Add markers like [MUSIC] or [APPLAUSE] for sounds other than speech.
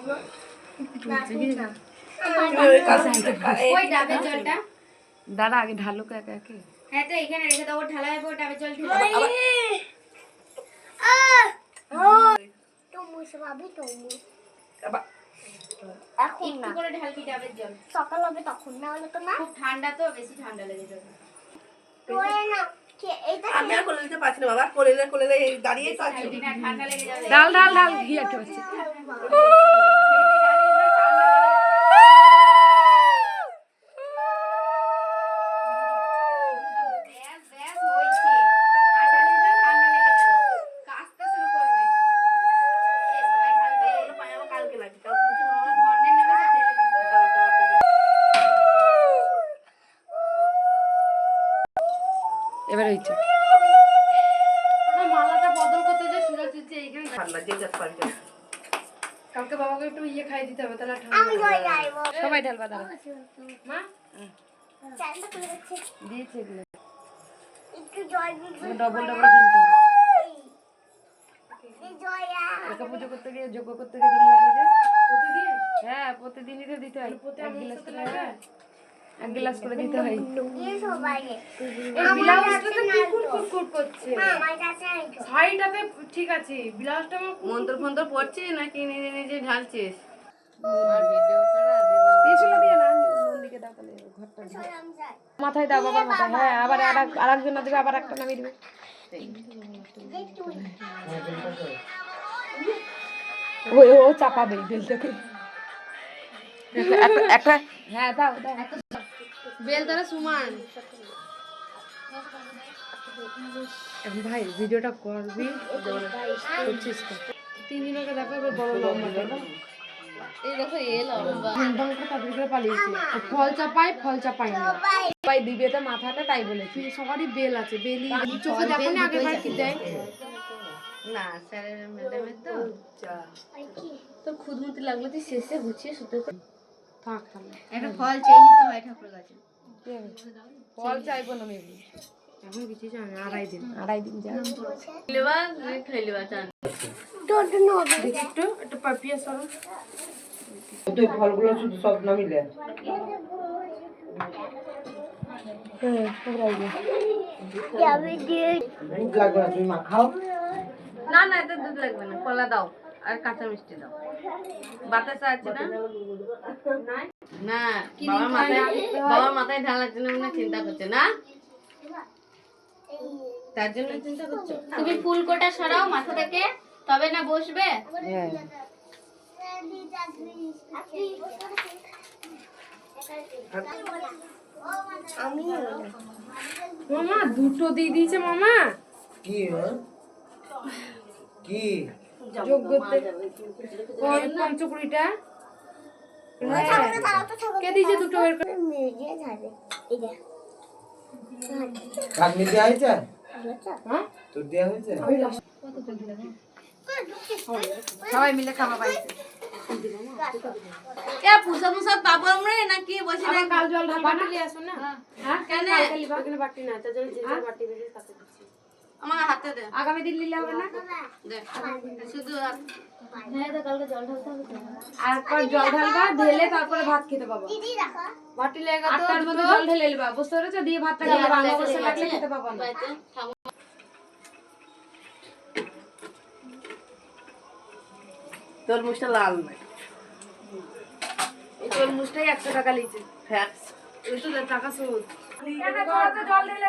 [LAUGHS] ওই ডাবের জলটা। দাঁড়া আগে একে একে। হ্যাঁ তো এখানে রেখে দাও ঢালা হবে ডাবের জল ঢেলে দাও। তরমুজ ভাবি তরমুজ আবার এখন না। করে ঢালবি ডাবের জল? সকাল হবে তখন না হলে তো না। খুব ঠান্ডা তো বেশি ঠান্ডা লেগে যাবে। আমি আর কোলে নিতে পারছি না বাবা কোলে কোলে দাঁড়িয়ে তো আছি ডাল ডাল ডাল ঘি একটু হচ্ছে ব্যাস ব্যাস হয়েছে আর ঢালিস না ঠান্ডা লেগে যাবে কাশতে শুরু করবে এ সবাই ঢালবে ওগুলো পায়ে আমার কালকে লাগছে তাও কিছু না। ধরনের নেবে সব ঢেলে দিতে এবার হয়েছে মালাটা বদল করতে যে সুরজ হচ্ছে এইখানে ঠান্ডা যে কালকে বাবাকে একটু ইয়ে খাই দিতে হবে তাহলে আমি ঠান্ডা সবাই ঢালবা মা? দিয়েছে এগুলো। একটু দিবি ডবল ডবল কিনতে হবে। একা পুজো করতে গিয়ে যোগ্য করতে গিয়ে দিন লাগে যে? প্রতিদিন? হ্যাঁ প্রতিদিনই তো দিতে হয়। প্রতি এক গ্লাস এক গ্লাস করে দিতে হয়। শাড়িটাতে ঠিক আছে ব্লাউজটা মন্ত্র ফন্ত্র পড়ছিস নাকি নিজে নিজে ঢালছিস। মাথায় দাও বাবার মাথায় হ্যাঁ আবার আর একজন দেবে আবার একটা নামিয়ে দেবে। ও চাপাবে বেলটাকে [LAUGHS] একটা একটা হ্যাঁ দাও দাও। বেল দ্বারা সুমান। এখন ভাই ভিডিওটা করবি? করছিস তো। তিন দিন আগে দেখো এবার বড় লম্বা এই দেখো এ লম্বা। ধুমধাম করে পালিয়েছে। ফল চাপাই ফল চাপাই না। সবাই। সবাই দিবে তো মাথাটা তাই বলেছি। সবারই বেল আছে বেলি চোখে দেখো না আগের বার কি দেয়? না স্যারের ম্যাডামের তো। তোর খুদমতি লাগল তুই শেষে গুছিয়ে শুতে থাক তাহলে। একটা ফল চেয়ে নিতে হয় ঠাকুরের কাছে। ফল চাইব না মেবি। এখন কিছু জানি না, আড়াই দিন। আড়াই দিন যা। চান। দেখি একটু একটু পাপিয়া সরো। তুই ফলগুলো শুধু সব নামিলে হ্যাঁ সবাই দিয়ে যাবে দিয়ে দুধ লাগবে না তুমি মা না না এতে দুধ লাগবে না কলা দাও আর কাঁচা মিষ্টি দাও। বাতাসা আছে না? না বাবার মাথায় বাবার মাথায় ঢালার জন্য মনে চিন্তা করছে না? তার জন্য চিন্তা করছ? তুমি ফুলকোটা সরাও মাথা থেকে তবে না বসবে? মামা দুটো দিয়ে দিয়েছে মামা। কি? কি? যোগ্যতে পঞ্চকুড়িটা কে দিয়েছে দুটো বের করে। হয়েছে? হ্যাঁ? তোর দেওয়া হয়েছে? সবাই মিলে খাওয়া বাড়িতে। এ পুষা মুসা পাবো রে নাকি বসে আবার কাল জল ঢালবা না? আসো না। হ্যাঁ? কেন? বাটি না তার জন্য বাটি বেশি আমার হাতে দে। আগামী দিন নিলে হবে না? দে। শুধু আর জল ঢালবা ঢেলে তারপরে ভাত খেতে পাবো। বাটি লেগা তো আটটার মধ্যে জল ঢেলে নিবা বুঝতে পেরেছ? দিয়ে ভাতটা খেতে পাবো অবস্থা লাগলে খেতে পাবো না। তোর লাল নাই এই তরমুজটাই একশো টাকা লিচে। ফ্যাক্স। টাকা সুদ। জল ঢেলে